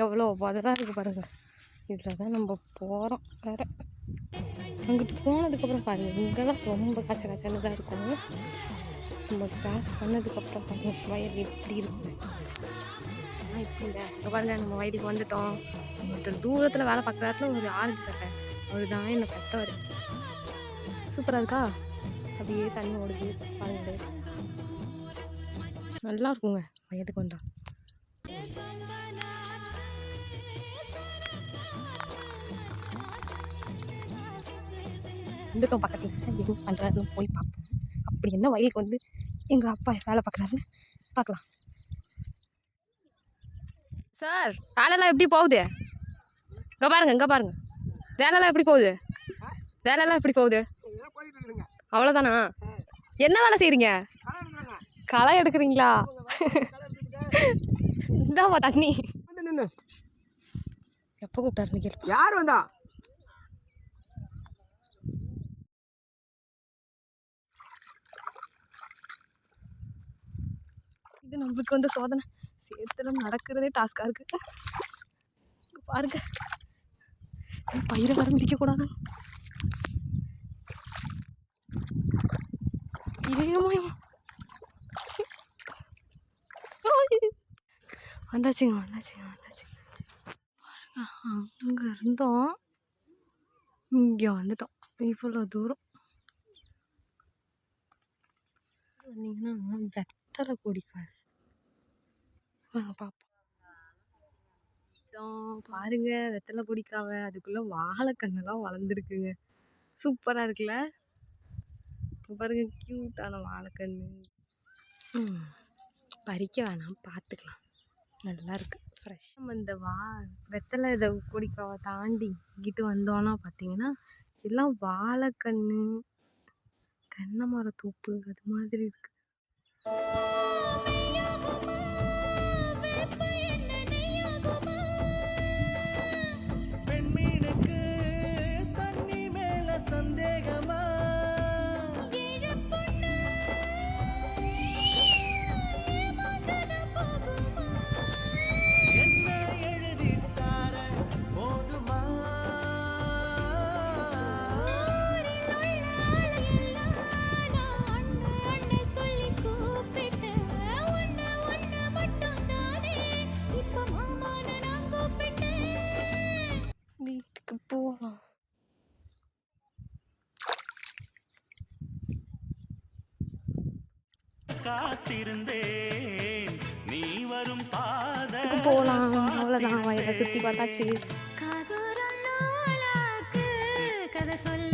எவ்வளோ பதறாக இருக்குது பாருங்கள் இதில் தான் நம்ம போகிறோம் வேறு. அங்கிட்டு போனதுக்கப்புறம் பாருங்கள் இங்கெல்லாம் ரொம்ப கச்ச காய்ச்சல் தான் இருக்கும். நம்ம கிராஸ் பண்ணதுக்கப்புறம் பாருங்கள் வயல் எப்படி இருக்குது ஆனால் இப்படி இல்லை இங்கே பாருங்க நம்ம வயலுக்கு வந்துட்டோம். ஒருத்தர் தூரத்தில் வேலை பார்க்குறாருல ஒரு ஆரஞ்சு சட்டை. அவர் தான் என்னை பெற்றவர் சூப்பராக இருக்கா? அப்படியே தண்ணி ஓடுது பாருங்க நல்லா இருக்குங்க வயலுக்கு வந்தால் இருந்துட்டோம் பக்கத்தில். என்ன பண்ணுறாருன்னு போய் பார்ப்போம். அப்படி என்ன வயலுக்கு வந்து எங்கள் அப்பா வேலை பார்க்குறாருன்னு பார்க்கலாம். சார் வேலைலாம் எப்படி போகுது? இங்கே பாருங்க இங்கே பாருங்க. வேலைலாம் எப்படி போகுது? வேலைலாம் எப்படி போகுது? அவ்வளோதானா என்ன வேலை செய்கிறீங்க களை எடுக்கிறீங்களா? இந்தாம்மா தண்ணி. எப்போ கூப்பிட்டாருன்னு கேள்வி யார் வந்தா? இது நம்மளுக்கு வந்து சோதனை. சேத்துல நடக்கிறதே டாஸ்காக இருக்கு. பாருங்க. பயிரை வர மிதிக்கக்கூடாது வந்தாச்சுங்க வந்தாச்சுங்க வந்தாச்சுங்க. பாருங்க அங்கே இருந்தோம். இங்கே வந்துட்டோம். இவ்வளோ தூரம். வந்தீங்கன்னா வெத்தலை கொடிக்காது வாங்க பார்ப்போம் பாருங்க வெத்தலை கொடிக்காவ அதுக்குள்ள வாழைக்கண்ணுலாம் வளர்ந்துருக்குங்க. சூப்பராக இருக்குல்ல? பாருங்க க்யூட்டான வாழைக்கண்ணு. பறிக்க வேணாம் பார்த்துக்கலாம் நல்லா இருக்கு ஃப்ரெஷ் நம்ம இந்த வா வெத்தலை இதை கொடிக்காவை தாண்டி இங்கிட்டு வந்தோன்னா பார்த்தீங்கன்னா எல்லாம் வாழைக்கண்ணு தென்னை மரத்தோப்பு அது மாதிரி இருக்கு. காத்திருந்தேன். நீ வரும் பாத போகலாம் அவ்வளோதான் வயலை சுற்றி பார்த்தாச்சு. கதை சொல்ல